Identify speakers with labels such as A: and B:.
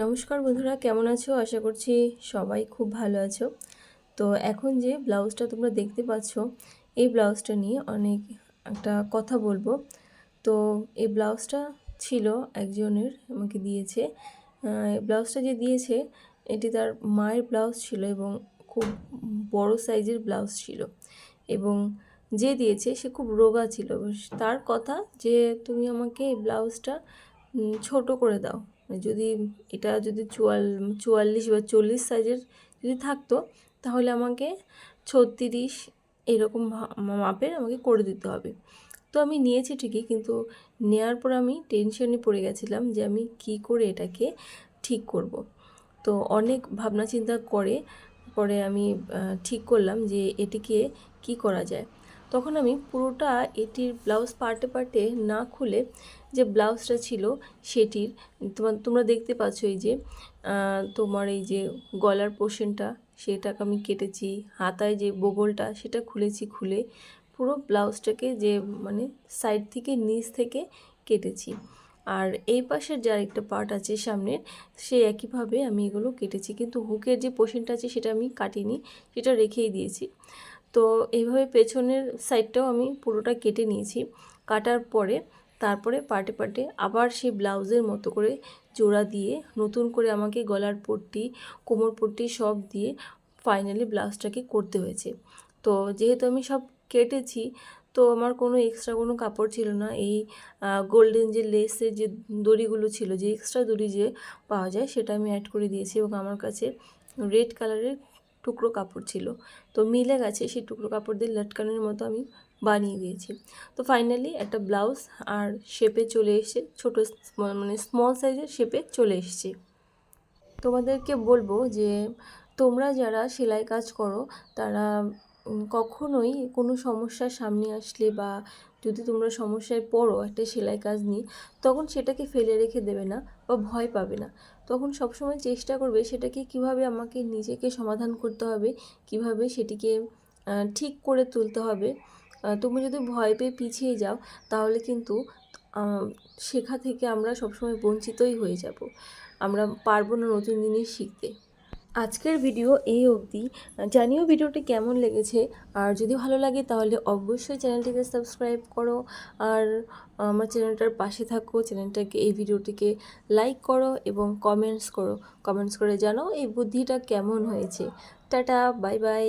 A: নমস্কার বন্ধুরা, কেমন আছো? আশা করছি সবাই খুব ভালো আছো। তো এখন যে ব্লাউজটা তোমরা দেখতে পাচ্ছ, এই ব্লাউজটা নিয়ে অনেক একটা কথা বলব। তো এই ব্লাউজটা ছিল একজনের, আমাকে দিয়েছে। ব্লাউজটা যে দিয়েছে, এটি তার মায়ের ব্লাউজ ছিল এবং খুব বড় সাইজের ব্লাউজ ছিল। এবং যে দিয়েছে, সে খুব রোগা ছিল। তার কথা যে তুমি আমাকে এই ব্লাউজটা ছোট করে দাও। মানে যদি এটা যদি চুয়াল, চুয়াল্লিশ বা চল্লিশ সাইজের যদি থাকতো, তাহলে আমাকে ছত্রিশ এরকম মাপের আমাকে করে দিতে হবে। তো আমি নিয়েছি ঠিকই, কিন্তু নেওয়ার পর আমি টেনশনে পড়ে গেছিলাম যে আমি কি করে এটাকে ঠিক করব। তো অনেক ভাবনা চিন্তা করে, পরে আমি ঠিক করলাম যে এটিকে কি করা যায়। তখন আমি পুরোটা এটির ব্লাউজ পার্টে পার্টে না খুলে যে ব্লাউজটা ছিল সেটির, তোমার, তোমরা দেখতে পাচ্ছ এই যে তোমার এই যে গলার পোর্শনটা, সেটাকে আমি কেটেছি, হাতায় যে বগলটা সেটা খুলেছি, খুলে পুরো ব্লাউজটাকে যে মানে সাইড থেকে নিচ থেকে কেটেছি। আর এই পাশের যার একটা পার্ট আছে সামনের, সে একইভাবে আমি এগুলো কেটেছি। কিন্তু হুকের যে পোর্শনটা আছে সেটা আমি কাটিনি, সেটা রেখেই দিয়েছি। তো এইভাবে পেছনের সাইডটাও আমি পুরোটা কেটে নিয়েছি। কাটার পরে তারপরে পার্টে পার্টে আবার সেই ব্লাউজের মতো করে জোড়া দিয়ে নতুন করে আমাকে গলার পট্টি, কোমর পট্টি সব দিয়ে ফাইনালি ব্লাউজটাকে করতে হয়েছে। তো যেহেতু আমি সব কেটেছি, তো আমার কোনো এক্সট্রা কোনো কাপড় ছিল না। এই গোল্ডেন যে লেসের যে দড়িগুলো ছিল, যে এক্সট্রা দড়ি যে পাওয়া যায় সেটা আমি অ্যাড করে দিয়েছি এবং আমার কাছে রেড কালারের টুকরো কাপড় ছিল। তো মিলে গেছে সেই টুকরো কাপড় দিয়ে লটকানোর মতো আমি বানিয়ে দিয়েছি। তো ফাইনালি একটা ব্লাউজ আর শেপে চলে এসে ছোটো মানে স্মল সাইজের শেপে চলে এসেছে। তোমাদেরকে বলব যে তোমরা যারা সেলাই কাজ করো, তারা কখনোই কোনো সমস্যার সামনে আসলে বা যদি তোমরা সমস্যায় পড়ো একটা সেলাই কাজ নিয়ে, তখন সেটাকে ফেলে রেখে দেবে না বা ভয় পাবে না। তখন সবসময় চেষ্টা করবে সেটাকে কীভাবে আমাকে নিজেকে সমাধান করতে হবে, কীভাবে সেটিকে ঠিক করে তুলতে হবে। তুমি যদি ভয় পেয়ে পিছিয়ে যাও, তাহলে কিন্তু শেখা থেকে আমরা সবসময় বঞ্চিতই হয়ে যাব। আমরা পারব না নতুন জিনিস শিখতে। আজকের ভিডিও এই অবধি। জানিও ভিডিওটি কেমন লেগেছে। আর যদি ভালো লাগে তাহলে অবশ্যই চ্যানেলটিকে সাবস্ক্রাইব করো। আর আমার চ্যানেলটার পাশে থাকো। চ্যানেলটাকে, এই ভিডিওটিকে লাইক করো এবং কমেন্টস করো। কমেন্টস করে জানো এই বুদ্ধিটা কেমন হয়েছে। Tata, bye bye.